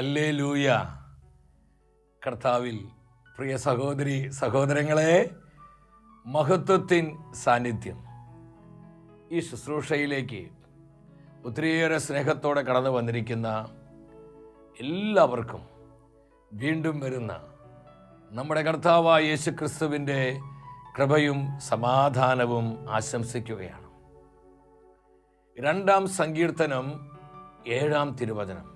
ഹല്ലേ ലൂയ കർത്താവിൽ പ്രിയ സഹോദരി സഹോദരങ്ങളെ മഹത്വത്തിൻ സാന്നിധ്യം. ഈ ശുശ്രൂഷയിലേക്ക് ഒത്തിരിയേറെ സ്നേഹത്തോടെ കടന്നു വന്നിരിക്കുന്ന എല്ലാവർക്കും വീണ്ടും വരുന്ന നമ്മുടെ കർത്താവായ യേശു ക്രിസ്തുവിന്റെ കൃപയും സമാധാനവും ആശംസിക്കുകയാണ്. രണ്ടാം സങ്കീർത്തനം ഏഴാം തിരുവചനം.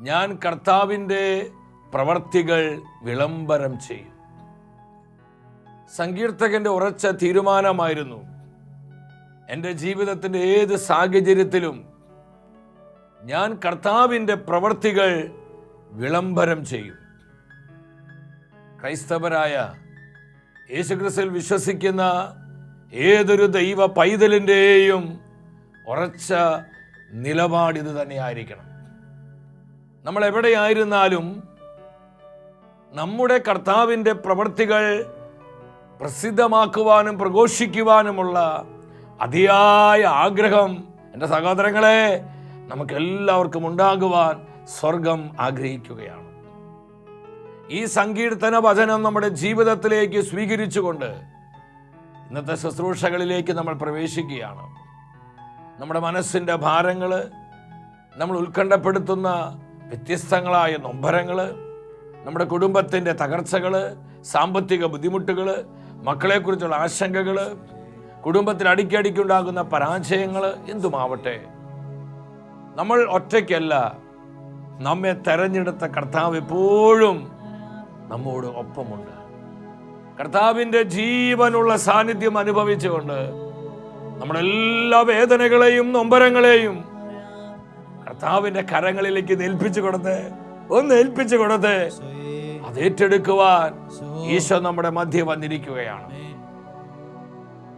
ഞാൻ കർത്താവിന്റെ പ്രവർത്തികൾ വിളംബരം ചെയ്യും. സങ്കീർത്തകന്റെ ഉറച്ച തീരുമാനമായിരുന്നു. എന്റെ ജീവിതത്തിന്റെ ഏത് സാഹചര്യത്തിലും ഞാൻ കർത്താവിന്റെ പ്രവർത്തികൾ വിളംബരം ചെയ്യും. ക്രൈസ്തവരായ യേശുക്രിസ്തുവിൽ വിശ്വസിക്കുന്ന ഏതൊരു ദൈവ പൈതലിന്റെയും ഉറച്ച നിലപാടിത് തന്നെയായിരിക്കണം. നമ്മൾ എവിടെയായിരുന്നാലും നമ്മുടെ കർത്താവിന്റെ പ്രവൃത്തികൾ പ്രസിദ്ധമാക്കുവാനും പ്രഘോഷിക്കുവാനുമുള്ള അതിയായ ആഗ്രഹം എന്റെ സഹോദരങ്ങളെ നമുക്ക് എല്ലാവർക്കും ഉണ്ടാകുവാൻ സ്വർഗം ആഗ്രഹിക്കുകയാണ്. ഈ സങ്കീർത്തന വചനം നമ്മുടെ ജീവിതത്തിലേക്ക് സ്വീകരിച്ചുകൊണ്ട് ഇന്നത്തെ ശുശ്രൂഷകളിലേക്ക് നമ്മൾ പ്രവേശിക്കുകയാണ്. നമ്മുടെ മനസ്സിന്റെ ഭാരങ്ങൾ നമ്മൾ ഉത്കണ്ഠപ്പെടുത്തുന്ന വ്യത്യസ്തങ്ങളായ നൊമ്പരങ്ങൾ നമ്മുടെ കുടുംബത്തിന്റെ തകർച്ചകൾ സാമ്പത്തിക ബുദ്ധിമുട്ടുകൾ മക്കളെക്കുറിച്ചുള്ള ആശങ്കകൾ കുടുംബത്തിൽ അടിക്കടിക്കുണ്ടാകുന്ന പരാജയങ്ങൾ എന്തുമാവട്ടെ. നമ്മൾ ഒറ്റയ്ക്കല്ല നമ്മെ തെരഞ്ഞെടുത്ത കർത്താവ് എപ്പോഴും നമ്മോട് ഒപ്പമുണ്ട്. കർത്താവിന്റെ ജീവനുള്ള സാന്നിധ്യം അനുഭവിച്ചുകൊണ്ട് നമ്മുടെ എല്ലാ വേദനകളെയും നൊമ്പരങ്ങളെയും കർത്താവിന്റെ കരങ്ങളിലേക്ക് ഏൽപ്പിച്ചു കൊടുത്ത് ഒന്ന് ഏൽപ്പിച്ചു കൊടുത്ത് അത് ഏറ്റെടുക്കുവാൻ ഈശോ നമ്മുടെ മധ്യ വന്നിരിക്കുകയാണ്.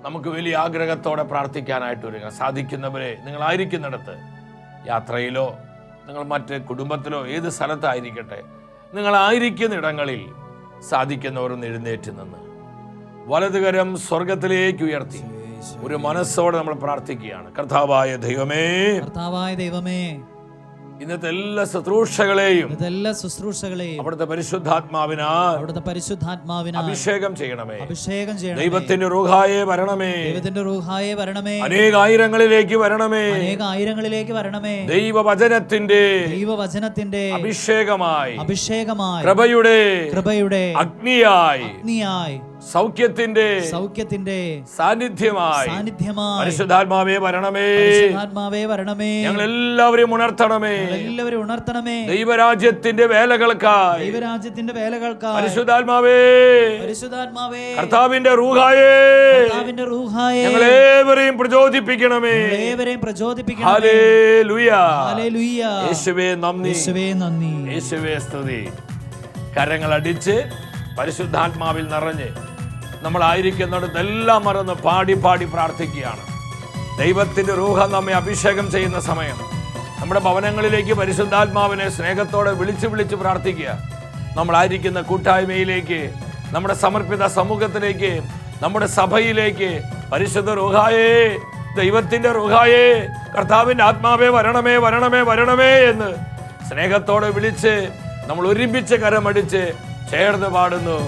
നമുക്ക് വലിയ ആഗ്രഹത്തോടെ പ്രാർത്ഥിക്കാനായിട്ട് വരിക സാധിക്കുന്നവരെ നിങ്ങളായിരിക്കുന്നിടത്ത് യാത്രയിലോ നിങ്ങൾ മറ്റ് കുടുംബത്തിലോ ഏത് സ്ഥലത്തായിരിക്കട്ടെ നിങ്ങളായിരിക്കുന്ന ഇടങ്ങളിൽ സാധിക്കുന്നവർ എഴുന്നേറ്റ് നിന്ന് വലതുകരം സ്വർഗത്തിലേക്ക് ഉയർത്തി. ഒരു മനസ്സോടെ നമ്മൾ പ്രാർത്ഥിക്കുകയാണ്. കർത്താവായ ദൈവമേ. കർത്താവായ ദൈവമേ. ഇന്നത്തെ എല്ലാ ശുശ്രൂഷകളെയും എല്ലാ ശുശ്രൂഷകളെയും അവിടുത്തെ പരിശുദ്ധാത്മാവിനാ അവിടുത്തെ പരിശുദ്ധാത്മാവിനാ അഭിഷേകം ചെയ്യണമേ. അഭിഷേകം ചെയ്യണം ദൈവത്തിന്റെ റൂഹായെ വരണമേ. ദൈവത്തിന്റെ റൂഹായെ വരണമേ. അനേകായിരങ്ങളിലേക്ക് വരണമേ. അനേക ആയിരങ്ങളിലേക്ക് വരണമേ. ദൈവവചനത്തിന്റെ ദൈവവചനത്തിന്റെ അഭിഷേകമായി അഭിഷേകമായി കൃപയുടെ കൃപയുടെ അഗ്നിയായി അഗ്നിയായി സൗഖ്യത്തിന്റെ സൗഖ്യത്തിന്റെ സാന്നിധ്യമായി. സാന്നിധ്യമായി. പരിശുദ്ധാത്മാവേ വരണമേ. പരിശുദ്ധാത്മാവേ വരണമേ. ഞങ്ങൾ എല്ലാവരെയും ഉണർത്തണമേ. എല്ലാവരും ഉണർത്തണമേ. ദൈവരാജ്യത്തിന്റെ വേലകൾക്കായി. ദൈവരാജ്യത്തിന്റെ വേലകൾക്കായി. പരിശുദ്ധാത്മാവേ. പരിശുദ്ധാത്മാവേ. കർത്താവിന്റെ റൂഹായേ. കർത്താവിന്റെ റൂഹായെ. ഞങ്ങളേവരെയും പ്രചോദിപ്പിക്കണമേ. ഏവരെയും പ്രചോദിപ്പിക്കണം ഹല്ലേലൂയ. ഹല്ലേലൂയ. യേശുവേ നന്ദി. യേശുവേ നന്ദി. യേശുവേ സ്തുതി. കരങ്ങൾ അടിച്ച് പരിശുദ്ധാത്മാവിൽ നിറഞ്ഞ് നമ്മളായിരിക്കുന്നിടത്ത് എല്ലാം മറന്ന് പാടി പാടി പ്രാർത്ഥിക്കുകയാണ്. ദൈവത്തിന്റെ രൂഹം നമ്മെ അഭിഷേകം ചെയ്യുന്ന സമയം. നമ്മുടെ ഭവനങ്ങളിലേക്ക് പരിശുദ്ധാത്മാവിനെ സ്നേഹത്തോടെ വിളിച്ച് വിളിച്ച് പ്രാർത്ഥിക്കുക. നമ്മളായിരിക്കുന്ന കൂട്ടായ്മയിലേക്ക് നമ്മുടെ സമർപ്പിത സമൂഹത്തിലേക്ക് നമ്മുടെ സഭയിലേക്ക് പരിശുദ്ധ റുഹായേ ദൈവത്തിന്റെ റുഹായേ കർത്താവിന്റെ ആത്മാവേ വരണമേ വരണമേ വരണമേ എന്ന് സ്നേഹത്തോടെ വിളിച്ച് നമ്മൾ ഒരുമിച്ച് കരമടിച്ച് ചേർന്ന് പാടുന്നു.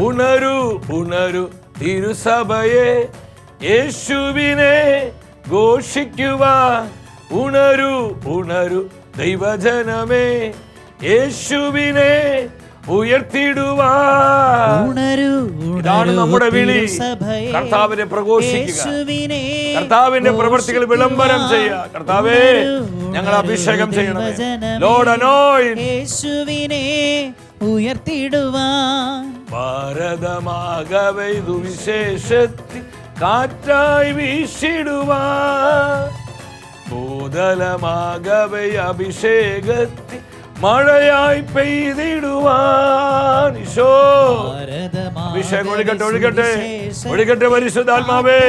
ഉണരു ഉണരു തിരുസഭയെ യേശുവിനെ ഘോഷിക്കുവാൻ ഉണരു ഉണരു ദൈവജനമേ യേശുവിനെ ഉയർത്തിടുവാ ഉണരു ഇതാണ് നമ്മുടെ വിളി. കർത്താവിനെ പ്രഘോഷിക്കുക. കർത്താവിന്റെ പ്രവർത്തികൾ വിളംബരം ചെയ്യുക. കർത്താവേ ഞങ്ങൾ അഭിഷേകം ചെയ്യണം. ലോഡ് അനോയിൻ യേശുവിനെ ഉയർത്തിടുവാൻ ഇതു വിശേഷത്തിൽ കാറ്റായി വീശിടുവാൻ ഭൂതലമാകവെ അഭിഷേകത്തിൽ മഴയായി പെയ്തിടുവാൻ വിഷയം അഭിഷേകം ഒഴുകട്ടെ ഒഴുകട്ടെ ഒഴുകട്ടെ പരിശുദ്ധാത്മാവേ.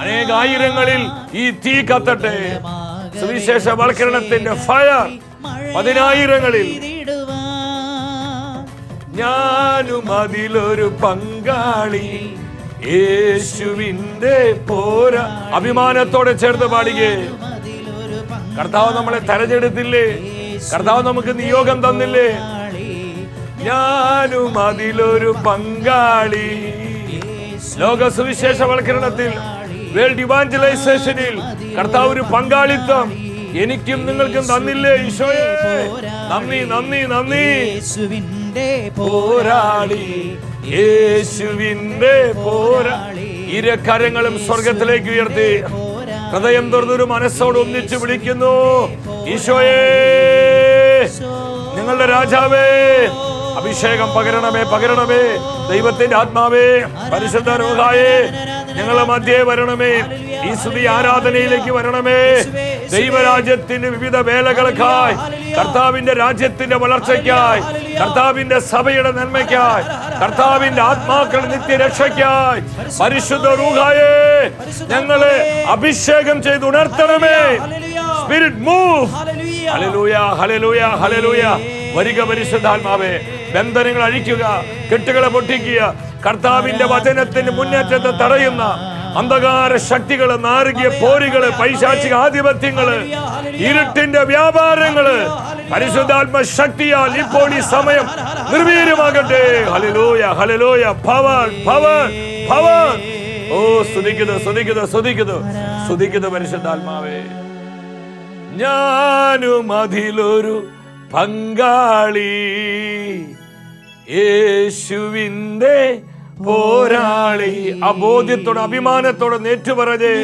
അനേകായിരങ്ങളിൽ ഈ തീ കത്തട്ടെ. സുവിശേഷ വൽക്കരണത്തിന്റെ ഫയർ പതിനായിരങ്ങളിൽ ഞാനും അതിലൊരു പങ്കാളി. യേശുവിന്റെ പോരാ. അഭിമാനത്തോടെ ചേർത്ത് പാടുകേ കർത്താവ് നമ്മളെ തെരഞ്ഞെടുത്തില്ലേ? കർത്താവ് നമുക്ക് നിയോഗം തന്നില്ലേ? ഞാനും അതിലൊരു പങ്കാളി. ലോക സുവിശേഷവൽക്കരണത്തിൽ വേൾഡ് ഇവാഞ്ചലൈസേഷനിൽ കർത്താവ് ഒരു പങ്കാളിത്തം എനിക്കും നിങ്ങൾക്കും തന്നില്ലേ ഈശോയെ? നന്ദി നന്ദി നന്ദി. യേശുവിന്റെ പോരാളി. യേശുവിന്റെ പോരാളി. ഇരക്കരങ്ങളും സ്വർഗത്തിലേക്ക് ഉയർത്തി. ഹൃദയം തുറന്നൊരു മനസ്സോട് ഒന്നിച്ചു വിളിക്കുന്നു. ഈശോയേ. നിങ്ങളുടെ രാജാവേ. അഭിഷേകം പകരണമേ പകരണമേ. ദൈവത്തിന്റെ ആത്മാവേ. പരിശുദ്ധ രോഗായേ. ഞങ്ങളെ മധ്യേ വരണമേ. ഈ സ്തുതി ആരാധനയിലേക്ക് വരണമേ. ദൈവരാജ്യത്തിന്റെ വിവിധ വേലകൾക്കായി കർത്താവിന്റെ രാജ്യത്തിന്റെ വളർച്ചയ്ക്കായി കർത്താവിന്റെ സഭയുടെ നന്മയ്ക്കായി കർത്താവിന്റെ ആത്മാക്കൾ നിത്യരക്ഷയ്ക്കായി. പരിശുദ്ധ റൂഹായേ ഞങ്ങളെ അഭിഷേകം ചെയ്ത് ഉണർത്തണമേ. Spirit move hallelujah. Hallelujah hallelujah വരിക പരിശുദ്ധാത്മാവേ ബന്ധനങ്ങൾ അഴിക്കുക കെട്ടുകളെ പൊട്ടിക്കുക കർത്താവിന്റെ വചനത്തിന് മുന്നേറ്റത്തെ തടയുന്ന അന്ധകാര ശക്തികൾ നാറുകിയ പോരികൾ പൈശാചിക ആധിപത്യങ്ങൾ ഇരുട്ടിന്റെ വ്യാപാരങ്ങൾ പരിശുദ്ധാത്മ ശക്തിയാൽ ഇപ്പോൾ ഈ സമയം നിർവീര്യമാകട്ടെ. ഹലലോയ ഹലലോയ ഭവൻ ഭവൻ ഭവൻ. ഓ സ്തുതിക്കുന്നു സ്തുതിക്കുന്നു സ്തുതിക്കുന്നു. സ്തുതിക്കുന്നു പരിശുദ്ധാത്മാവേ. ഞാനും അതിലൊരു പങ്കാളി. യേശുവിന്റെ പോരാളി അബോധ്യത്തോടെ ബോധ്യത്തോടെ അഭിമാനത്തോടെ നേറ്റുപറഞ്ഞേ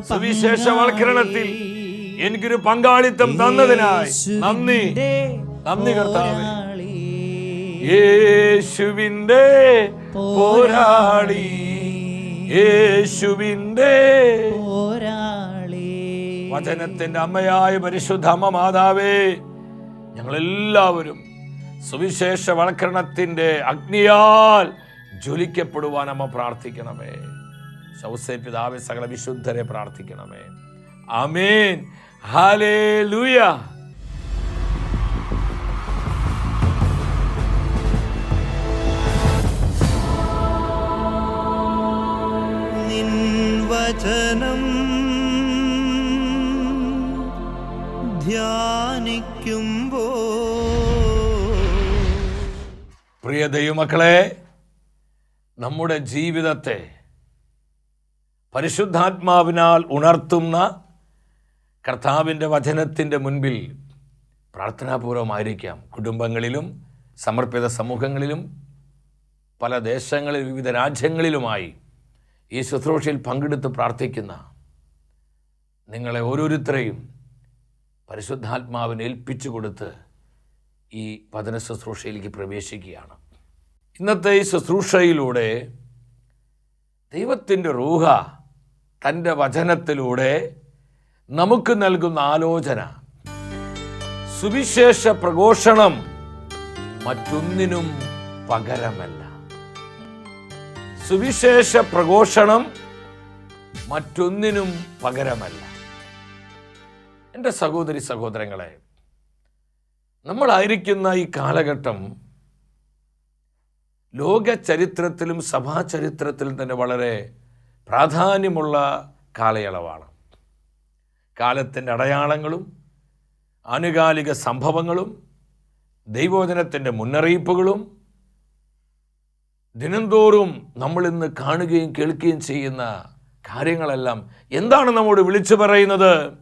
സുവിശേഷവൽക്കരണത്തിൽ എനിക്കൊരു പങ്കാളിത്തം തന്നതിനായി നന്ദി. നന്ദി കർത്താവ്. യേശുവിന്റെ പോരാളി. യേശുവിന്റെ പോരാളി. വചനത്തിന്റെ അമ്മയായ പരിശുദ്ധ അമ്മ മാതാവേ ഞങ്ങളെല്ലാവരും സുവിശേഷ വൽക്കരണത്തിന്റെ അഗ്നിയാൽ ജ്വലിക്കപ്പെടുവാൻ അമ്മ പ്രാർത്ഥിക്കണമേ. ശൗസേ പിതാവെ സകല വിശുദ്ധരെ പ്രാർത്ഥിക്കണമേ. ആമേൻ. ഹാലേ ലൂയ വചനം ധ്യാനിക്കുമ്പോ പ്രിയ ദൈവമക്കളെ നമ്മുടെ ജീവിതത്തെ പരിശുദ്ധാത്മാവിനാൽ ഉണർത്തുന്ന കർത്താവിന്റെ വചനത്തിന്റെ മുൻപിൽ പ്രാർത്ഥനാപൂർവമായിരിക്കാം. കുടുംബങ്ങളിലും സമർപ്പിത സമൂഹങ്ങളിലും പല ദേശങ്ങളിൽ വിവിധ രാജ്യങ്ങളിലുമായി ഈ ശുശ്രൂഷയിൽ പങ്കെടുത്ത് പ്രാർത്ഥിക്കുന്ന നിങ്ങളെ ഓരോരുത്തരെയും പരിശുദ്ധാത്മാവിനെ ഏൽപ്പിച്ചു കൊടുത്ത് ഈ പതന ശുശ്രൂഷയിലേക്ക് പ്രവേശിക്കുകയാണ്. ഇന്നത്തെ ഈ ശുശ്രൂഷയിലൂടെ ദൈവത്തിന്റെ റൂഹ തന്റെ വചനത്തിലൂടെ നമുക്ക് നൽകുന്ന ആലോചന സുവിശേഷ പ്രഘോഷണം മറ്റൊന്നിനും പകരമല്ല. സുവിശേഷ പ്രഘോഷണം മറ്റൊന്നിനും പകരമല്ല. എന്റെ സഹോദരി സഹോദരങ്ങളെ നമ്മളായിരിക്കുന്ന ഈ കാലഘട്ടം ലോക ചരിത്രത്തിലും സഭാ ചരിത്രത്തിലും തന്നെ വളരെ പ്രാധാന്യമുള്ള കാലയളവാണ്. കാലത്തിന്റെ അടയാളങ്ങളും ആനുകാലിക സംഭവങ്ങളും ദൈവോചനത്തിന്റെ മുന്നറിയിപ്പുകളും ദിനംതോറും നമ്മളിന്ന് കാണുകയും കേൾക്കുകയും ചെയ്യുന്ന കാര്യങ്ങളെല്ലാം എന്താണ് നമ്മോട് വിളിച്ചു പറയുന്നത്?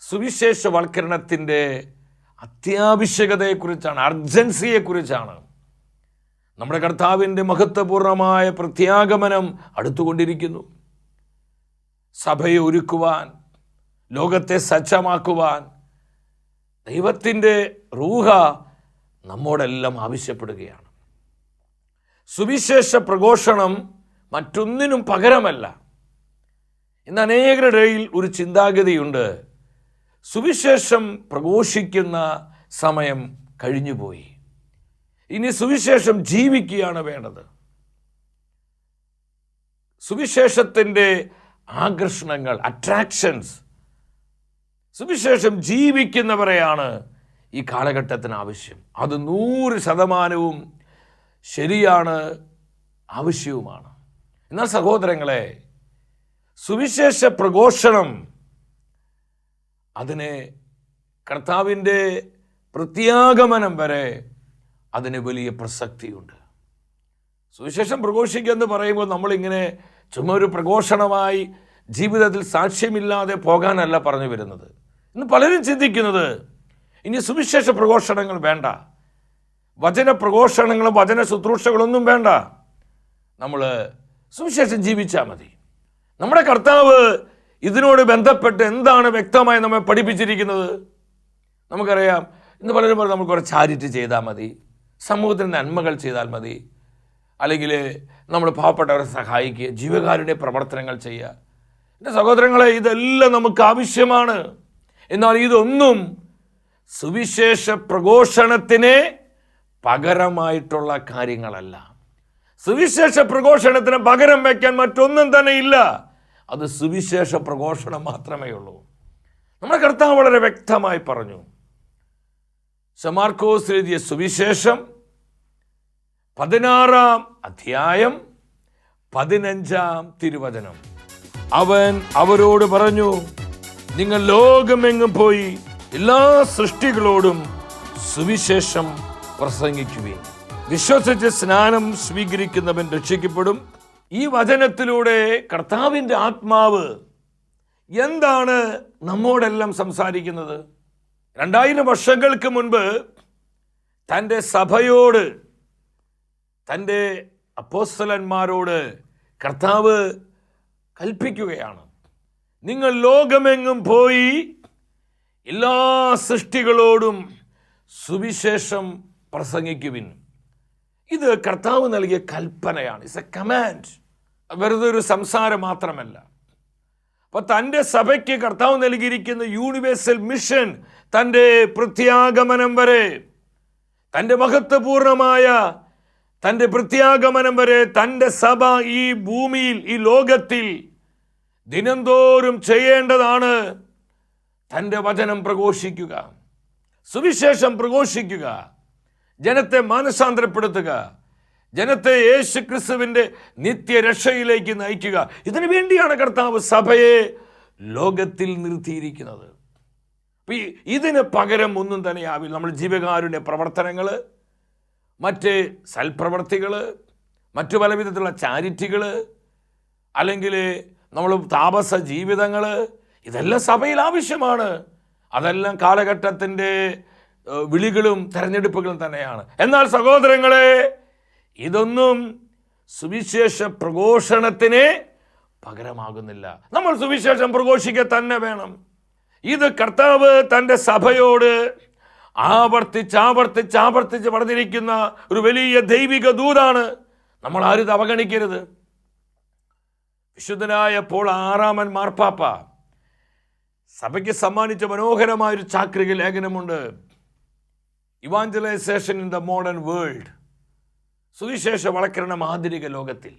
സുവിശേഷവൽക്കരണത്തിന്റെ അത്യാവശ്യകതയെക്കുറിച്ചാണ് അർജൻസിയെക്കുറിച്ചാണ്. നമ്മുടെ കർത്താവിന്റെ മഹത്വപൂർണമായ പ്രത്യാഗമനം അടുത്തുകൊണ്ടിരിക്കുന്നു. സഭയെ ഒരുക്കുവാൻ ലോകത്തെ സജ്ജമാക്കുവാൻ ദൈവത്തിന്റെ റൂഹ നമ്മോടെല്ലാം ആവശ്യപ്പെടുകയാണ്. സുവിശേഷ പ്രഘോഷണം മറ്റൊന്നിനും പകരമല്ല. ഇന്ന് അനേകരുടെ ഇടയിൽ ഒരു ചിന്താഗതിയുണ്ട്. സുവിശേഷം പ്രഘോഷിക്കുന്ന സമയം കഴിഞ്ഞുപോയി. ഇനി സുവിശേഷം ജീവിക്കുകയാണ് വേണ്ടത്. സുവിശേഷത്തിന്റെ ആകർഷണങ്ങൾ അട്രാക്ഷൻസ് സുവിശേഷം ജീവിക്കുന്നവരെയാണ് ഈ കാലഘട്ടത്തിന് ആവശ്യം. അത് നൂറ് ശതമാനവും ശരിയാണ് ആവശ്യവുമാണ്. എന്നാൽ സഹോദരങ്ങളെ സുവിശേഷ പ്രഘോഷണം അതിന് കർത്താവിന്റെ പ്രത്യാഗമനം വരെ അതിന് വലിയ പ്രസക്തിയുണ്ട്. സുവിശേഷം പ്രഘോഷിക്കുക എന്ന് പറയുമ്പോൾ നമ്മളിങ്ങനെ ചുമ്മാ ഒരു പ്രഘോഷണമായി ജീവിതത്തിൽ സാക്ഷ്യമില്ലാതെ പോകാനല്ല പറഞ്ഞു വരുന്നത്. ഇന്ന് പലരും ചിന്തിക്കുന്നത് ഇനി സുവിശേഷ പ്രഘോഷണങ്ങൾ വേണ്ട. വചന പ്രഘോഷണങ്ങളും വചന ശുശ്രൂഷകളൊന്നും വേണ്ട. നമ്മൾ സുവിശേഷം ജീവിച്ചാൽ മതി. നമ്മുടെ കർത്താവ് ഇതിനോട് ബന്ധപ്പെട്ട് എന്താണ് വ്യക്തമായി നമ്മെ പഠിപ്പിച്ചിരിക്കുന്നത്? നമുക്കറിയാം. ഇന്ന് പലരും പറയും നമ്മൾ കുറേ ചാരിറ്റി ചെയ്താൽ മതി. സമൂഹത്തിന് നന്മകൾ ചെയ്താൽ മതി. അല്ലെങ്കിൽ നമ്മൾ പാവപ്പെട്ടവരെ സഹായിക്കുക ജീവകാരുടെ പ്രവർത്തനങ്ങൾ ചെയ്യുക. എന്റെ സഹോദരങ്ങളെ ഇതെല്ലാം നമുക്ക് ആവശ്യമാണ്. എന്നാൽ ഇതൊന്നും സുവിശേഷ പ്രഘോഷണത്തിന് പകരമായിട്ടുള്ള കാര്യങ്ങളല്ല. സുവിശേഷ പ്രഘോഷണത്തിന് പകരം വയ്ക്കാൻ മറ്റൊന്നും തന്നെ ഇല്ല. അത് സുവിശേഷ പ്രഘോഷണം മാത്രമേ ഉള്ളൂ. നമ്മുടെ കർത്താവ് വളരെ വ്യക്തമായി പറഞ്ഞു. സമാർക്കോസ് എഴുതിയ സുവിശേഷം പതിനാറാം അധ്യായം പതിനഞ്ചാം തിരുവചനം. അവൻ അവരോട് പറഞ്ഞു നിങ്ങൾ ലോകമെങ്ങും പോയി എല്ലാ സൃഷ്ടികളോടും സുവിശേഷം പ്രസംഗിക്കുകയും വിശ്വസിച്ച് സ്നാനം സ്വീകരിക്കുന്നവൻ രക്ഷിക്കപ്പെടും ഈ വചനത്തിലൂടെ കർത്താവിന്റെ ആത്മാവ് എന്താണ് നമ്മോടെല്ലാം സംസാരിക്കുന്നത്? രണ്ടായിരം വർഷങ്ങൾക്ക് മുൻപ് തന്റെ സഭയോട് തന്റെ അപ്പോസ്തലന്മാരോട് കർത്താവ് കൽപ്പിക്കുകയാണ്. നിങ്ങൾ ലോകമെങ്ങും പോയി എല്ലാ സൃഷ്ടികളോടും സുവിശേഷം പ്രസംഗിക്കുവിൻ. ഇത് കർത്താവ് നൽകിയ കൽപ്പനയാണ്. ഇറ്റ്സ് എ കമാൻഡ് വെറുതെ ഒരു സംസാരം മാത്രമല്ല. അപ്പോൾ തന്റെ സഭയ്ക്ക് കർത്താവ് നൽകിയിരിക്കുന്ന യൂണിവേഴ്സൽ മിഷൻ തന്റെ പ്രത്യാഗമനം വരെ തന്റെ മഹത്വപൂർണമായ തന്റെ പ്രത്യാഗമനം വരെ തന്റെ സഭ ഈ ഭൂമിയിൽ ഈ ലോകത്തിൽ ദിനംതോറും ചെയ്യേണ്ടതാണ്. തന്റെ വചനം പ്രഘോഷിക്കുക സുവിശേഷം പ്രഘോഷിക്കുക ജനത്തെ മാനസാന്തരപ്പെടുത്തുക ജനത്തെ യേശു ക്രിസ്തുവിന്റെ നിത്യരക്ഷയിലേക്ക് നയിക്കുക. ഇതിനു വേണ്ടിയാണ് കർത്താവ് സഭയെ ലോകത്തിൽ നിർത്തിയിരിക്കുന്നത്. ഇതിന് പകരം ഒന്നും തന്നെ ആവില്ല നമ്മൾ ജീവകാരുണ്യ പ്രവർത്തനങ്ങൾ മറ്റ് സൽപ്രവർത്തികൾ മറ്റു പല വിധത്തിലുള്ള ചാരിറ്റികൾ അല്ലെങ്കിൽ നമ്മൾ താപസ ജീവിതങ്ങൾ ഇതെല്ലാം സഭയിൽ ആവശ്യമാണ്. അതെല്ലാം കാലഘട്ടത്തിന്റെ വിളികളും തെരഞ്ഞെടുപ്പുകളും തന്നെയാണ്. എന്നാൽ സഹോദരങ്ങളെ ഇതൊന്നും സുവിശേഷ പ്രഘോഷണത്തിന് പകരമാകുന്നില്ല. നമ്മൾ സുവിശേഷം പ്രഘോഷിക്കുക തന്നെ വേണം. ഇത് കർത്താവ് തന്റെ സഭയോട് ആവർത്തിച്ച് ആവർത്തിച്ച് ആവർത്തിച്ച് പറഞ്ഞിരിക്കുന്ന ഒരു വലിയ ദൈവിക ദൂതാണ്. നമ്മൾ ആരും ഇത് അവഗണിക്കരുത്. വിശുദ്ധനായ പോൾ ആറാമൻ മാർപ്പാപ്പ സഭയ്ക്ക് സമ്മാനിച്ച മനോഹരമായ ഒരു ചാക്രിക ലേഖനമുണ്ട്. Evangelization in the modern world സുവിശേഷ വളക്കരണ ആധുനിക ലോകത്തിൽ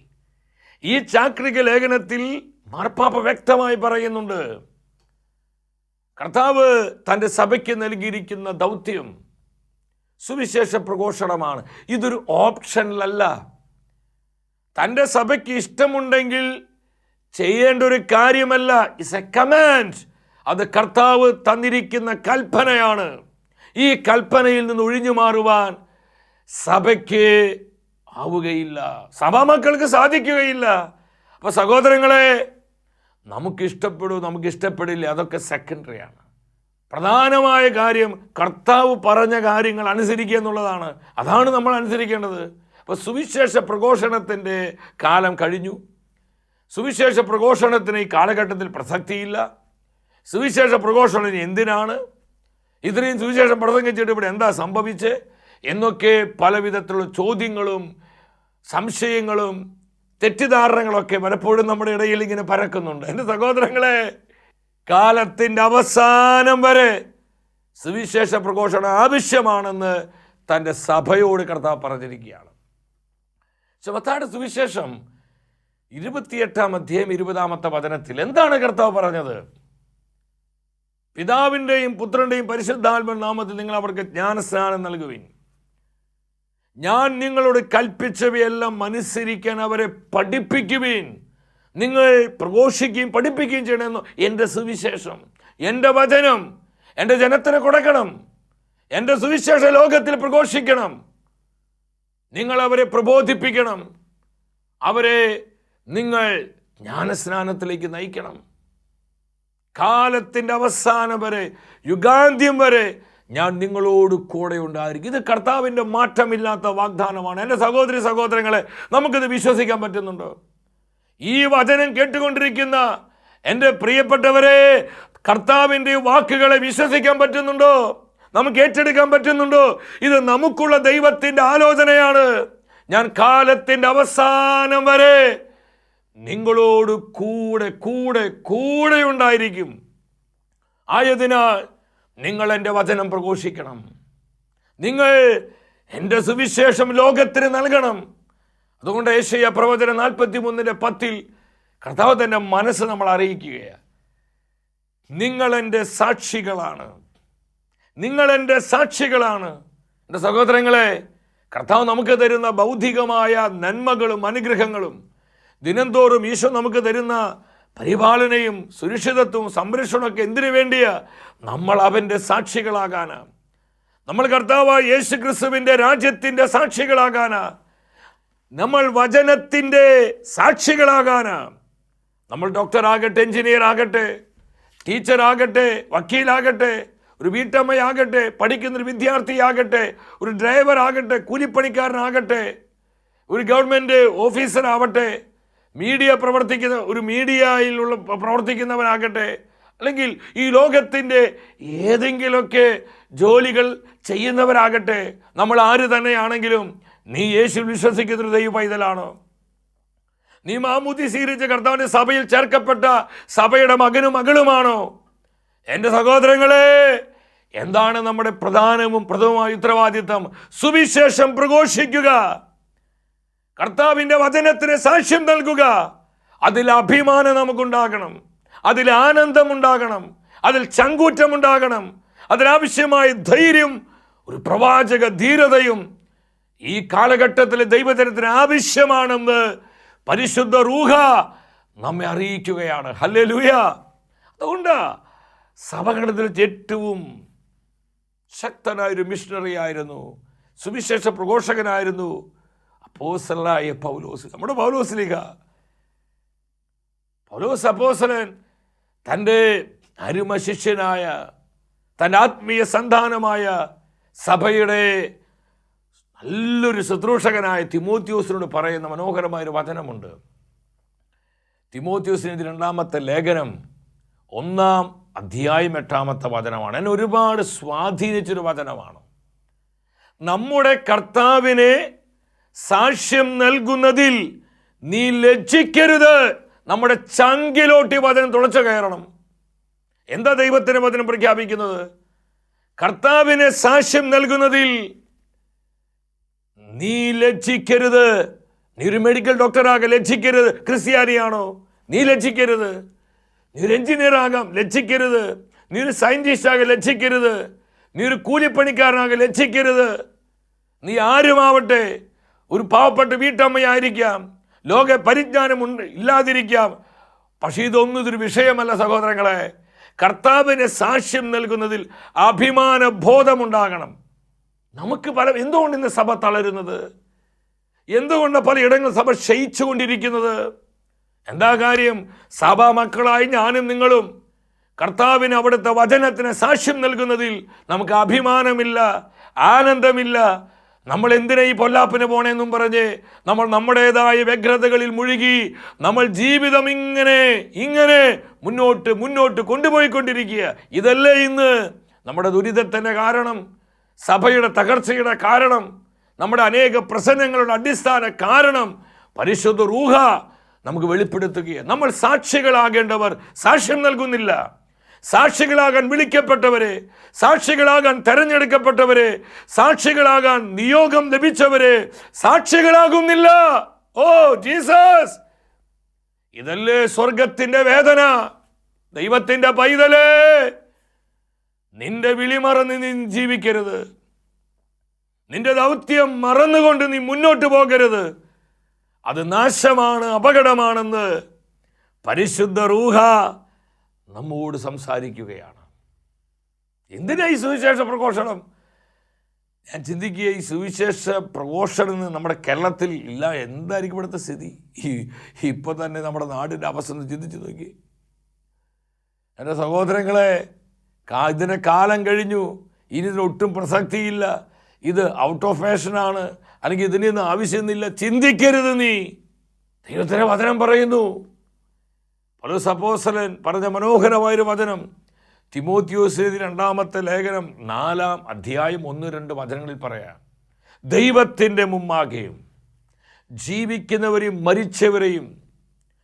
ഈ ചാക്രിക ലേഖനത്തിൽ മാർപ്പാപ്പ വ്യക്തമായി പറയുന്നുണ്ട്. കർത്താവ് തന്റെ സഭയ്ക്ക് നൽകിയിരിക്കുന്ന ദൗത്യം സുവിശേഷ പ്രഘോഷണമാണ്. ഇതൊരു ഓപ്ഷനിലല്ല. തന്റെ സഭയ്ക്ക് ഇഷ്ടമുണ്ടെങ്കിൽ ചെയ്യേണ്ട ഒരു കാര്യമല്ല. ഇസ് എ കമാൻഡ് അത് കർത്താവ് തന്നിരിക്കുന്ന കൽപ്പനയാണ്. ഈ കൽപ്പനയിൽ നിന്ന് ഒഴിഞ്ഞു മാറുവാൻ സഭയ്ക്ക് ആവുകയില്ല. സഭാമക്കൾക്ക് സാധിക്കുകയില്ല. അപ്പൊ സഹോദരങ്ങളെ നമുക്ക് ഇഷ്ടപ്പെടൂ നമുക്ക് ഇഷ്ടപ്പെടില്ല അതൊക്കെ സെക്കൻഡറിയാണ് പ്രധാനമായ കാര്യം കർത്താവ് പറഞ്ഞ കാര്യങ്ങൾ അനുസരിക്കുക എന്നുള്ളതാണ്. അതാണ് നമ്മൾ അനുസരിക്കേണ്ടത്. അപ്പോൾ സുവിശേഷ പ്രഘോഷണത്തിന്റെ കാലം കഴിഞ്ഞു. സുവിശേഷ പ്രഘോഷണത്തിന് ഈ കാലഘട്ടത്തിൽ പ്രസക്തിയില്ല. സുവിശേഷ പ്രഘോഷണം എന്തിനാണ്? ഇത്രയും സുവിശേഷം പ്രസംഗിച്ചിട്ട് ഇവിടെ എന്താ സംഭവിച്ചേ? എന്നൊക്കെ പല വിധത്തിലുള്ള ചോദ്യങ്ങളും സംശയങ്ങളും തെറ്റിദ്ധാരണകളൊക്കെ പലപ്പോഴും നമ്മുടെ ഇടയിൽ ഇങ്ങനെ പരക്കുന്നുണ്ട്. എന്റെ സഹോദരങ്ങളെ കാലത്തിന്റെ അവസാനം വരെ സുവിശേഷ പ്രഘോഷണം ആവശ്യമാണെന്ന് തന്റെ സഭയോട് കർത്താവ് പറഞ്ഞിരിക്കുകയാണ്. ചുമത്താട് സുവിശേഷം ഇരുപത്തിയെട്ടാം അധ്യായം ഇരുപതാമത്തെ വചനത്തിൽ എന്താണ് കർത്താവ് പറഞ്ഞത്? പിതാവിന്റെയും പുത്രന്റെയും പരിശുദ്ധാത്മ നാമത്തിൽ നിങ്ങൾ അവർക്ക് ജ്ഞാനസ്നാനം നൽകുവിൻ. ഞാൻ നിങ്ങളോട് കൽപ്പിച്ചവയെല്ലാം അനുസരിക്കാൻ അവരെ പഠിപ്പിക്കുവീൻ. നിങ്ങൾ പ്രഘോഷിക്കുകയും പഠിപ്പിക്കുകയും ചെയ്യണമെന്ന് എന്റെ സുവിശേഷം എന്റെ വചനം എന്റെ ജനത്തിന് കൊടുക്കണം എന്റെ സുവിശേഷ ലോകത്തിൽ പ്രഘോഷിക്കണം. നിങ്ങൾ അവരെ പ്രബോധിപ്പിക്കണം. അവരെ നിങ്ങൾ ജ്ഞാനസ്നാനത്തിലേക്ക് നയിക്കണം. കാലത്തിന്റെ അവസാനം വരെ യുഗാന്ത്യം വരെ ഞാൻ നിങ്ങളോട് കൂടെ ഉണ്ടായിരിക്കും. ഇത് കർത്താവിന്റെ മാറ്റമില്ലാത്ത വാഗ്ദാനമാണ്. എന്റെ സഹോദരി സഹോദരങ്ങളെ നമുക്കിത് വിശ്വസിക്കാൻ പറ്റുന്നുണ്ടോ? ഈ വചനം കേട്ടുകൊണ്ടിരിക്കുന്ന എന്റെ പ്രിയപ്പെട്ടവരെ കർത്താവിന്റെ വാക്കുകളെ വിശ്വസിക്കാൻ പറ്റുന്നുണ്ടോ? നമുക്ക് ഏറ്റെടുക്കാൻ പറ്റുന്നുണ്ടോ? ഇത് നമുക്കുള്ള ദൈവത്തിന്റെ ആലോചനയാണ്. ഞാൻ കാലത്തിന്റെ അവസാനം വരെ നിങ്ങളോട് കൂടെ കൂടെ കൂടെ ഉണ്ടായിരിക്കും. ആയതിനാൽ നിങ്ങൾ എന്റെ വചനം പ്രഘോഷിക്കണം. നിങ്ങൾ എന്റെ സുവിശേഷം ലോകത്തിന് നൽകണം. അതുകൊണ്ട് ഏഷ്യ പ്രവചനം നാൽപ്പത്തി മൂന്നിന്റെ പത്തിൽ കർത്താവ് തന്നെ മനസ്സ് നമ്മൾ അറിയിക്കുകയാണ്. നിങ്ങൾ എന്റെ സാക്ഷികളാണ്. നിങ്ങൾ എന്റെ സാക്ഷികളാണ്. എന്റെ സഹോദരങ്ങളെ കർത്താവ് നമുക്ക് തരുന്ന ബൗദ്ധികമായ നന്മകളും അനുഗ്രഹങ്ങളും ദിനംതോറും ഈശോ നമുക്ക് തരുന്ന പരിപാലനയും സുരക്ഷിതത്വവും സംരക്ഷണമൊക്കെ എന്തിനു വേണ്ടിയാ? നമ്മൾ അവന്റെ സാക്ഷികളാകാനാ. നമ്മൾ കർത്താവ് യേശു ക്രിസ്തുവിന്റെ രാജ്യത്തിന്റെ സാക്ഷികളാകാനാ. നമ്മൾ വചനത്തിന്റെ സാക്ഷികളാകാനാ. നമ്മൾ ഡോക്ടർ ആകട്ടെ എഞ്ചിനീയർ ആകട്ടെ ടീച്ചർ ആകട്ടെ വക്കീലാകട്ടെ ഒരു വീട്ടമ്മയാകട്ടെ പഠിക്കുന്നൊരു വിദ്യാർത്ഥിയാകട്ടെ ഒരു ഡ്രൈവർ ആകട്ടെ കൂലിപ്പണിക്കാരനാകട്ടെ ഒരു ഗവൺമെന്റ് ഓഫീസർ ആവട്ടെ മീഡിയ പ്രവർത്തിക്കുന്ന ഒരു മീഡിയയിലുള്ള പ്രവർത്തിക്കുന്നവനാകട്ടെ അല്ലെങ്കിൽ ഈ ലോകത്തിന്റെ ഏതെങ്കിലുമൊക്കെ ജോലികൾ ചെയ്യുന്നവരാകട്ടെ നമ്മൾ ആര് തന്നെയാണെങ്കിലും നീ യേശു വിശ്വസിക്കുന്ന ഒരു ദൈവ പൈതലാണോ നീ മാമൂതി സ്വീകരിച്ച കർത്താവിന്റെ സഭയിൽ ചേർക്കപ്പെട്ട സഭയുടെ മകനും മകളുമാണോ? എന്റെ സഹോദരങ്ങളെ എന്താണ് നമ്മുടെ പ്രധാനവും പ്രഥമമായ ഉത്തരവാദിത്തം? സുവിശേഷം പ്രഘോഷിക്കുക. കർത്താവിന്റെ വചനത്തിന് സാക്ഷ്യം നൽകുക. അതിൽ അഭിമാനം നമുക്കുണ്ടാകണം. അതിൽ ആനന്ദമുണ്ടാകണം. അതിൽ ചങ്കൂറ്റമുണ്ടാകണം. അതിനാവശ്യമായ ധൈര്യം ഒരു പ്രവാചക ധീരതയും ഈ കാലഘട്ടത്തിൽ ദൈവജനത്തിന് ആവശ്യമാണെന്ന് പരിശുദ്ധ റൂഹ നമ്മെ അറിയിക്കുകയാണ്. ഹല്ലേ ലൂയ അതുകൊണ്ട് സഭഘടത്തിൽ ഏറ്റവും ശക്തനായൊരു മിഷണറി ആയിരുന്നു സുവിശേഷ പ്രഘോഷകനായിരുന്നു. അപ്പോസലായ പൗലോസ്. നമ്മുടെ പൗലോസ് ലീഗ പൗലോസ് അപ്പോസലൻ തന്റെ അരുമ ശിഷ്യനായ തന്റെ ആത്മീയ സന്താനമായ സഭയുടെ നല്ലൊരു ശുശ്രൂഷകനായ തിമോത്യോസിനോട് പറയുന്ന മനോഹരമായൊരു വചനമുണ്ട്. തിമോത്യോസിന് രണ്ടാമത്തെ ലേഖനം ഒന്നാം അധ്യായം എട്ടാമത്തെ വചനമാണ്. എന്നെ ഒരുപാട് സ്വാധീനിച്ചൊരു വചനമാണ്. നമ്മുടെ കർത്താവിനെ സാക്ഷ്യം നൽകുന്നതിൽ നീ ലജ്ജിക്കരുത്. നമ്മുടെ ചങ്കിലോട്ടി വചനം തുളച്ചു കയറണം. എന്താ ദൈവത്തിന് വചനം പ്രഖ്യാപിക്കുന്നത്? കർത്താവിനെ സാക്ഷ്യം നൽകുന്നതിൽ നീ ലജ്ജിക്കരുത്. നീ ഒരു മെഡിക്കൽ ഡോക്ടറാകാം ലജ്ജിക്കരുത്. ക്രിസ്ത്യാനിയാണോ? നീ ലജ്ജിക്കരുത്. നീ ഒരു എഞ്ചിനീയർ ആകാം ലജ്ജിക്കരുത്. നീ ഒരു സയന്റിസ്റ്റ് ആകെ ലജ്ജിക്കരുത്. നീ ഒരു കൂലിപ്പണിക്കാരനാകാം ലജ്ജിക്കരുത്. നീ ആരുമാവട്ടെ? ഒരു പാവപ്പെട്ട വീട്ടമ്മയായിരിക്കാം. ലോക പരിജ്ഞാനമുണ്ട് ഇല്ലാതിരിക്കാം. പക്ഷേ ഇതൊന്നും ഇതൊരു വിഷയമല്ല സഹോദരങ്ങളെ. കർത്താവിന് സാക്ഷ്യം നൽകുന്നതിൽ അഭിമാന ബോധമുണ്ടാകണം നമുക്ക് പല എന്തുകൊണ്ട് ഇന്ന് സഭ തളരുന്നത്? എന്തുകൊണ്ട് പലയിടങ്ങളിൽ സഭ ക്ഷയിച്ചുകൊണ്ടിരിക്കുന്നത്? എന്താ കാര്യം? സഭ മക്കളായി ഞാനും നിങ്ങളും കർത്താവിന് അവിടുത്തെ വചനത്തിന് സാക്ഷ്യം നൽകുന്നതിൽ നമുക്ക് അഭിമാനമില്ല ആനന്ദമില്ല നമ്മൾ എന്തിനാ ഈ പൊല്ലാപ്പിന് പോണേന്നും പറഞ്ഞ് നമ്മൾ നമ്മുടേതായ വ്യഗ്രതകളിൽ മുഴുകി നമ്മൾ ജീവിതം ഇങ്ങനെ ഇങ്ങനെ മുന്നോട്ട് മുന്നോട്ട് കൊണ്ടുപോയിക്കൊണ്ടിരിക്കുക. ഇതല്ലേ ഇന്ന് നമ്മുടെ ദുരിതത്തിന്റെ കാരണം സഭയുടെ തകർച്ചയുടെ കാരണം നമ്മുടെ അനേക പ്രശ്നങ്ങളുടെ അടിസ്ഥാന കാരണം പരിശുദ്ധ റൂഹ നമുക്ക് വെളിപ്പെടുത്തുകയാണ്. നമ്മൾ സാക്ഷികളാകേണ്ടവർ സാക്ഷ്യം നൽകുന്നില്ല. സാക്ഷികളാകാൻ വിളിക്കപ്പെട്ടവരെ സാക്ഷികളാകാൻ തെരഞ്ഞെടുക്കപ്പെട്ടവരെ സാക്ഷികളാകാൻ നിയോഗം ലഭിച്ചവരെ സാക്ഷികളാകുന്നില്ല. Oh Jesus! ഇതല്ലേ സ്വർഗത്തിന്റെ വേദന? ദൈവത്തിന്റെ പൈതലേ! നിന്റെ വിളി മറന്ന് നീ ജീവിക്കരുത്. നിന്റെ ദൗത്യം മറന്നുകൊണ്ട് നീ മുന്നോട്ട് പോകരുത്. അത് നാശമാണ് അപകടമാണെന്ന് പരിശുദ്ധ റൂഹ നമ്മോട് സംസാരിക്കുകയാണ്. എന്തിനാ ഈ സുവിശേഷ പ്രഘോഷണം? ഞാൻ ചിന്തിക്കുക ഈ സുവിശേഷ പ്രഘോഷണം നമ്മുടെ കേരളത്തിൽ ഇല്ല. എന്തായിരിക്കും ഇവിടുത്തെ സ്ഥിതി? ഈ ഇപ്പോൾ തന്നെ നമ്മുടെ നാടിന്റെ അവസ്ഥ ചിന്തിച്ചു നോക്കി എന്റെ സഹോദരങ്ങളെ ഇതിന് കാലം കഴിഞ്ഞു. ഇനി ഇതിനൊട്ടും പ്രസക്തിയില്ല. ഇത് ഔട്ട് ഓഫ് ഫാഷനാണ് അല്ലെങ്കിൽ ഇതിനൊന്നും ആവശ്യമൊന്നുമില്ല ചിന്തിക്കരുത് നീ. ദൈവത്തിന്റെ വചനം പറയുന്നു. പല സപ്പോസലൻ പറഞ്ഞ മനോഹരമായൊരു വചനം. തിമോത്യോസ് എഴുതിയ രണ്ടാമത്തെ ലേഖനം നാലാം അധ്യായം ഒന്ന് രണ്ട് വചനങ്ങളിൽ പറയാം. ദൈവത്തിന്റെ മുമ്പാകെയും ജീവിക്കുന്നവരെയും മരിച്ചവരെയും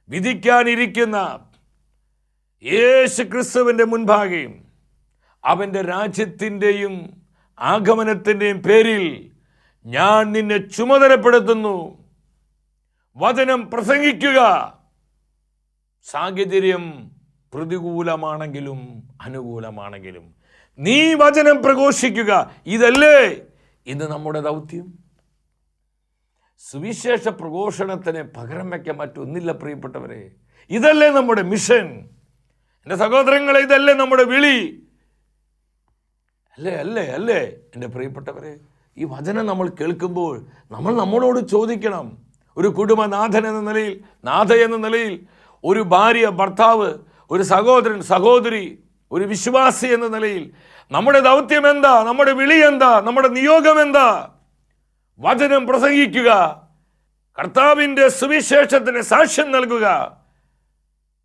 വിധിക്കാനിരിക്കുന്ന യേശു ക്രിസ്തുവിന്റെ മുൻപാകെയും അവന്റെ രാജ്യത്തിന്റെയും ആഗമനത്തിന്റെയും പേരിൽ ഞാൻ നിന്നെ ചുമതലപ്പെടുത്തുന്നു. വചനം പ്രസംഗിക്കുക. സാഹചര്യം പ്രതികൂലമാണെങ്കിലും അനുകൂലമാണെങ്കിലും. നീ വചനം പ്രഘോഷിക്കുക. ഇതല്ലേ? ഇന്ന് നമ്മുടെ ദൗത്യം. സുവിശേഷ പ്രഘോഷണത്തിന് പകരം വയ്ക്കാൻ മറ്റൊന്നില്ല പ്രിയപ്പെട്ടവരെ. ഇതല്ലേ നമ്മുടെ മിഷൻ. എന്റെ സഹോദരങ്ങളെ ഇതല്ലേ നമ്മുടെ വിളി. അല്ലേ അല്ലേ അല്ലേ? എന്റെ പ്രിയപ്പെട്ടവരെ ഈ വചനം നമ്മൾ കേൾക്കുമ്പോൾ നമ്മൾ നമ്മളോട് ചോദിക്കണം. ഒരു കുടുംബനാഥൻ എന്ന നിലയിൽ നാഥ എന്ന നിലയിൽ ഒരു ഭാര്യ ഭർത്താവ് ഒരു സഹോദരൻ സഹോദരി ഒരു വിശ്വാസി എന്ന നിലയിൽ നമ്മുടെ ദൗത്യം എന്താ? നമ്മുടെ വിളി എന്താ? നമ്മുടെ നിയോഗം എന്താ? വചനം പ്രസംഗിക്കുക കർത്താവിന്റെ സുവിശേഷത്തിന് സാക്ഷ്യം നൽകുക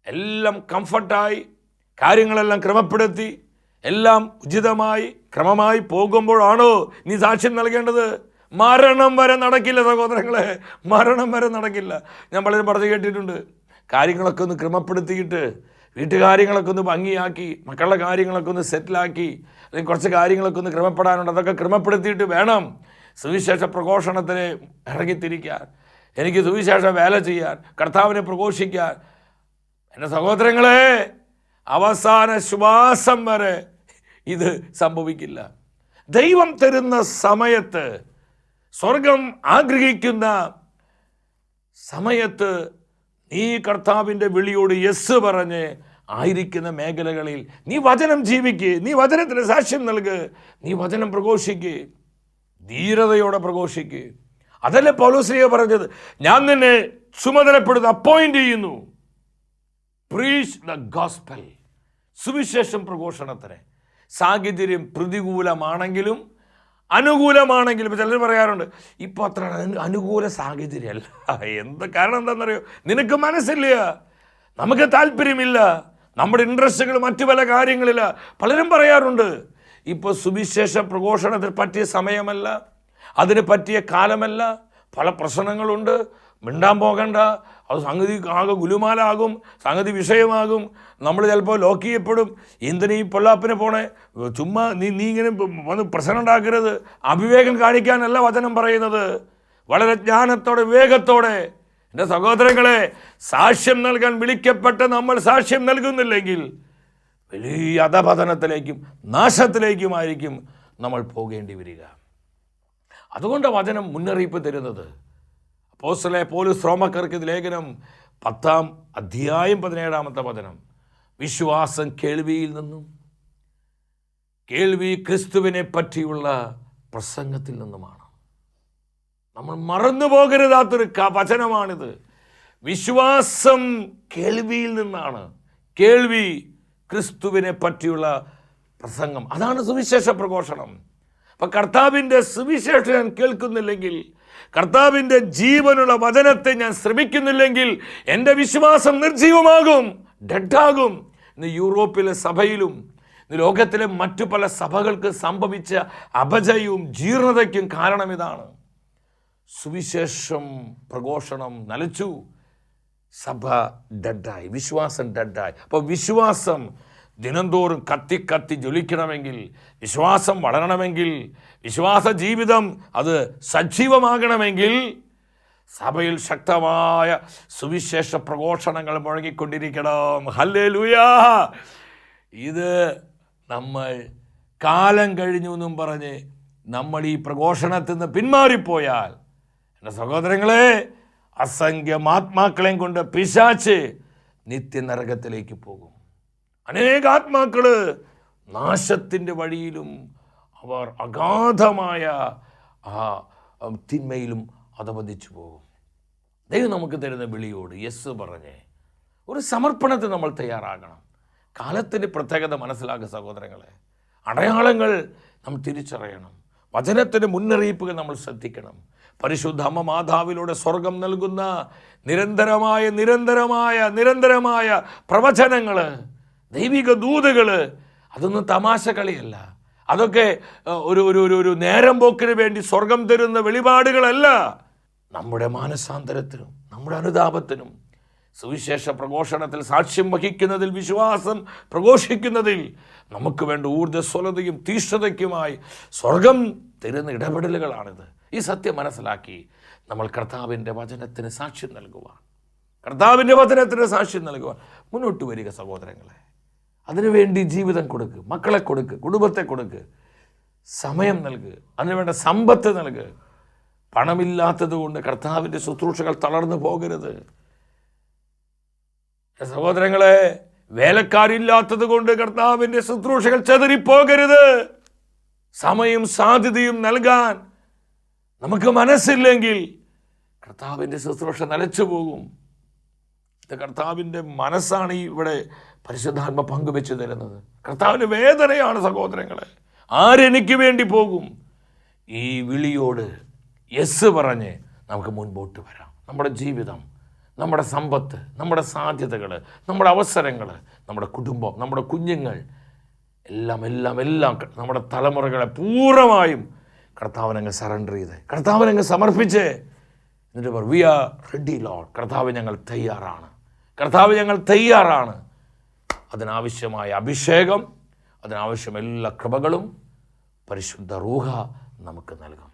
എല്ലാം കംഫർട്ടായി കാര്യങ്ങളെല്ലാം ക്രമപ്പെടുത്തി എല്ലാം ഉചിതമായി ക്രമമായി പോകുമ്പോഴാണോ നീ സാക്ഷ്യം നൽകേണ്ടത്? മരണം വരെ നടക്കില്ല സഹോദരങ്ങളെ മരണം വരെ നടക്കില്ല. ഞാൻ പലരും പറഞ്ഞു കേട്ടിട്ടുണ്ട്. കാര്യങ്ങളൊക്കെ ഒന്ന് ക്രമപ്പെടുത്തിയിട്ട് വീട്ടുകാര്യങ്ങളൊക്കെ ഒന്ന് ഭംഗിയാക്കി മക്കളുടെ കാര്യങ്ങളൊക്കെ ഒന്ന് സെറ്റിലാക്കി അല്ലെങ്കിൽ കുറച്ച് കാര്യങ്ങളൊക്കെ ഒന്ന് ക്രമപ്പെടാനുണ്ട്. അതൊക്കെ ക്രമപ്പെടുത്തിയിട്ട് വേണം സുവിശേഷ പ്രഘോഷണത്തിന് ഇറങ്ങിത്തിരിക്കാൻ. എനിക്ക് സുവിശേഷ വേല ചെയ്യാൻ കർത്താവിനെ പ്രഘോഷിക്കാൻ. എന്റെ സഹോദരങ്ങളെ അവസാന ശ്വാസം വരെ ഇത് സംഭവിക്കില്ല. ദൈവം തരുന്ന സമയത്ത് സ്വർഗം ആഗ്രഹിക്കുന്ന സമയത്ത് നീ കർത്താവിന്റെ വിളിയോട് യെസ് പറഞ്ഞ് ആയിരിക്കുന്ന മേഖലകളിൽ നീ വചനം ജീവിക്ക് നീ വചനത്തിന് സാക്ഷ്യം നൽക് നീ വചനം പ്രഘോഷിക്ക് ധീരതയോടെ പ്രഘോഷിക്ക്. അതല്ലേ പൗലോസ്ലിയ പറഞ്ഞത്? ഞാൻ നിന്നെ ചുമതലപ്പെടുന്ന അപ്പോയിന്റ് ചെയ്യുന്നു. പ്രീച്ച് ദ ഗോസ്പൽ സുവിശേഷം പ്രഘോഷണത്തിന്. സാഹചര്യം പ്രതികൂലമാണെങ്കിലും അനുകൂലമാണെങ്കിലും ചിലർ പറയാറുണ്ട് ഇപ്പോൾ അത്ര അനു- അനുകൂല സാഹചര്യമല്ല. എന്ത് കാരണം എന്താണെന്നറിയോ? നിനക്ക് മനസ്സില്ല. നമുക്ക് താല്പര്യമില്ല. നമ്മുടെ ഇൻട്രസ്റ്റുകൾ മറ്റു പല കാര്യങ്ങളില്ല പലരും പറയാറുണ്ട് ഇപ്പോൾ സുവിശേഷ പ്രഘോഷണത്തിന് പറ്റിയ സമയമല്ല. അതിന് പറ്റിയ കാലമല്ല. പല പ്രശ്നങ്ങളുണ്ട്. മിണ്ടാൻ പോകണ്ട. അത് സംഗതി ആകെ ഗുലുമാലാകും സംഗതി വിഷയമാകും. നമ്മൾ ചിലപ്പോൾ ലോക്ക് ചെയ്യപ്പെടും എന്തിനീ പൊള്ളാപ്പിനെ പോണേ? ചുമ്മാ നീ നീ ഇങ്ങനെ വന്ന് പ്രശ്നം ഉണ്ടാക്കരുത്. അവിവേകം കാണിക്കാനല്ല വചനം പറയുന്നത്. വളരെ ജ്ഞാനത്തോടെ വിവേകത്തോടെ. എന്റെ സഹോദരങ്ങളെ സാക്ഷ്യം നൽകാൻ വിളിക്കപ്പെട്ട് നമ്മൾ സാക്ഷ്യം നൽകുന്നില്ലെങ്കിൽ വലിയ അധപതനത്തിലേക്കും നാശത്തിലേക്കുമായിരിക്കും നമ്മൾ പോകേണ്ടി വരിക. അതുകൊണ്ട് വചനം മുന്നറിയിപ്പ് തരുന്നത്. അപ്പോസ്തലെ പോലീസ് റോമക്കർക്ക് ഇത് ലേഖനം പത്താം അധ്യായം പതിനേഴാമത്തെ വചനം. വിശ്വാസം കേൾവിയിൽ നിന്നും കേൾവി ക്രിസ്തുവിനെ പറ്റിയുള്ള പ്രസംഗത്തിൽ നിന്നുമാണ്. നമ്മൾ മറന്നു പോകരുതാത്തൊരു വചനമാണിത്. വിശ്വാസം കേൾവിയിൽ നിന്നാണ് കേൾവി ക്രിസ്തുവിനെ പറ്റിയുള്ള പ്രസംഗം. അതാണ് സുവിശേഷ പ്രഘോഷണം. അപ്പം കർത്താവിന്റെ സുവിശേഷം കേൾക്കുന്നില്ലെങ്കിൽ കർത്താവിന്റെ ജീവനുള്ള വചനത്തെ ഞാൻ ശ്രമിക്കുന്നില്ലെങ്കിൽ എന്റെ വിശ്വാസം നിർജീവമാകും ഡെഡാകും. ഇന്ന് യൂറോപ്പിലെ സഭയിലും ലോകത്തിലെ മറ്റു പല സഭകൾക്ക് സംഭവിച്ച അപജയവും ജീർണതയ്ക്കും കാരണം ഇതാണ്. സുവിശേഷം പ്രഘോഷണം നലച്ചു സഭ ഡെഡായി വിശ്വാസം ഡെഡായി. അപ്പോൾ വിശ്വാസം ദിനംതോറും കത്തി കത്തി ജ്വലിക്കണമെങ്കിൽ വിശ്വാസം വളരണമെങ്കിൽ വിശ്വാസ ജീവിതം അത് സജീവമാകണമെങ്കിൽ സഭയിൽ ശക്തമായ സുവിശേഷ പ്രഘോഷണങ്ങൾ മുഴങ്ങിക്കൊണ്ടിരിക്കണം. ഹല്ലേ ഇത് നമ്മൾ കാലം കഴിഞ്ഞു എന്നും പറഞ്ഞ് നമ്മൾ ഈ പ്രഘോഷണത്തിൽ നിന്ന് പിന്മാറിപ്പോയാൽ എന്റെ സഹോദരങ്ങളെ അസംഖ്യം ആത്മാക്കളെയും കൊണ്ട് പിശാച്ച് നിത്യനരകത്തിലേക്ക് പോകും. അനേക ആത്മാക്കൾ നാശത്തിന്റെ വഴിയിലും അവർ അഗാധമായ ആ തിന്മയിലും അധപതിച്ചു പോകും. ദൈവം നമുക്ക് തരുന്ന വിളിയോട് യെസ് പറഞ്ഞേ ഒരു സമർപ്പണത്തിന് നമ്മൾ തയ്യാറാകണം. കാലത്തിന്റെ പ്രത്യേകത മനസ്സിലാക്കുക സഹോദരങ്ങളെ. അടയാളങ്ങൾ നാം തിരിച്ചറിയണം. വചനത്തിന്റെ മുന്നറിയിപ്പുകൾ നമ്മൾ ശ്രദ്ധിക്കണം. പരിശുദ്ധ അമ്മ മാതാവിലൂടെ സ്വർഗം നൽകുന്ന നിരന്തരമായ നിരന്തരമായ നിരന്തരമായ പ്രവചനങ്ങൾ ദൈവിക ദൂതകൾ അതൊന്നും തമാശ കളിയല്ല. അതൊക്കെ ഒരു ഒരു ഒരു ഒരു നേരം പോക്കിന് വേണ്ടി സ്വർഗം തരുന്ന വെളിപാടുകളല്ല. നമ്മുടെ മാനസാന്തരത്തിനും നമ്മുടെ അനുതാപത്തിനും സുവിശേഷ പ്രഘോഷണത്തിൽ സാക്ഷ്യം വഹിക്കുന്നതിൽ വിശ്വാസം പ്രഘോഷിക്കുന്നതിൽ നമുക്ക് വേണ്ട ഊർജസ്വലതയും തീഷ്ണതയ്ക്കുമായി സ്വർഗം തരുന്ന ഇടപെടലുകളാണിത്. ഈ സത്യം മനസ്സിലാക്കി നമ്മൾ കർത്താവിന്റെ വചനത്തിന് സാക്ഷ്യം നൽകുവാൻ കർത്താവിന്റെ വചനത്തിന് സാക്ഷ്യം നൽകുവാൻ മുന്നോട്ട് വരിക സഹോദരങ്ങളെ. അതിനുവേണ്ടി ജീവിതം കൊടുക്ക് മക്കളെ കൊടുക്ക് കുടുംബത്തെ കൊടുക്ക് സമയം നൽകുക അതിനുവേണ്ട സമ്പത്ത് നൽകുക പണമില്ലാത്തത് കൊണ്ട് കർത്താവിന്റെ ശുശ്രൂഷകൾ തളർന്നു പോകരുത്. സഹോദരങ്ങളെ വേലക്കാരില്ലാത്തത് കൊണ്ട് കർത്താവിന്റെ ശുശ്രൂഷകൾ ചെതറിപ്പോകരുത്. സമയം സാധ്യതയും നൽകാൻ നമുക്ക് മനസ്സില്ലെങ്കിൽ കർത്താവിന്റെ ശുശ്രൂഷ നിലച്ചു പോകും. കർത്താവിന്റെ മനസ്സാണ് ഇവിടെ പരിശുദ്ധാത്മ പങ്കുവെച്ച് തരുന്നത്. കർത്താവിന് വേദനയാണ് സഹോദരങ്ങളെ. ആരെനിക്ക് വേണ്ടി പോകും? ഈ വിളിയോട് യെസ് പറഞ്ഞ് നമുക്ക് മുൻപോട്ട് വരാം. നമ്മുടെ ജീവിതം നമ്മുടെ സമ്പത്ത് നമ്മുടെ സാധ്യതകൾ നമ്മുടെ അവസരങ്ങൾ നമ്മുടെ കുടുംബം നമ്മുടെ കുഞ്ഞുങ്ങൾ എല്ലാം എല്ലാം എല്ലാം നമ്മുടെ തലമുറകളെ പൂർണമായും കർത്താവിനങ്ങ് സറണ്ടർ ചെയ്ത്. കർത്താവിനങ്ങ് സമർപ്പിച്ച്. എന്നിട്ട് പറ വി ആർ റെഡി ലോഡ് കർത്താവ് ഞങ്ങൾ തയ്യാറാണ്. കർത്താവ് ഞങ്ങൾ തയ്യാറാണ്. അതിനാവശ്യമായ അഭിഷേകം അതിനാവശ്യം എല്ലാ കൃപകളും പരിശുദ്ധ റൂഹ നമുക്ക് നൽകും.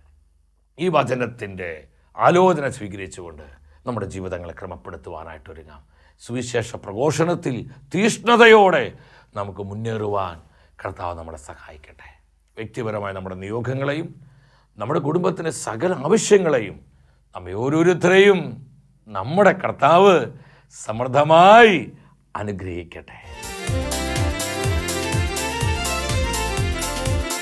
ഈ വചനത്തിന്റെ ആലോചന സ്വീകരിച്ചുകൊണ്ട് നമ്മുടെ ജീവിതങ്ങളെ ക്രമപ്പെടുത്തുവാനായിട്ട് ഒരുങ്ങാം. സുവിശേഷ പ്രഘോഷണത്തിൽ തീഷ്ണതയോടെ നമുക്ക് മുന്നേറുവാൻ കർത്താവ് നമ്മളെ സഹായിക്കട്ടെ. വ്യക്തിപരമായ നമ്മുടെ നിയോഗങ്ങളെയും നമ്മുടെ കുടുംബത്തിന്റെ സകല ആവശ്യങ്ങളെയും നമ്മെ ഓരോരുത്തരെയും നമ്മുടെ കർത്താവ് സമൃദ്ധമായി അനുഗ്രഹിക്കട്ടെ.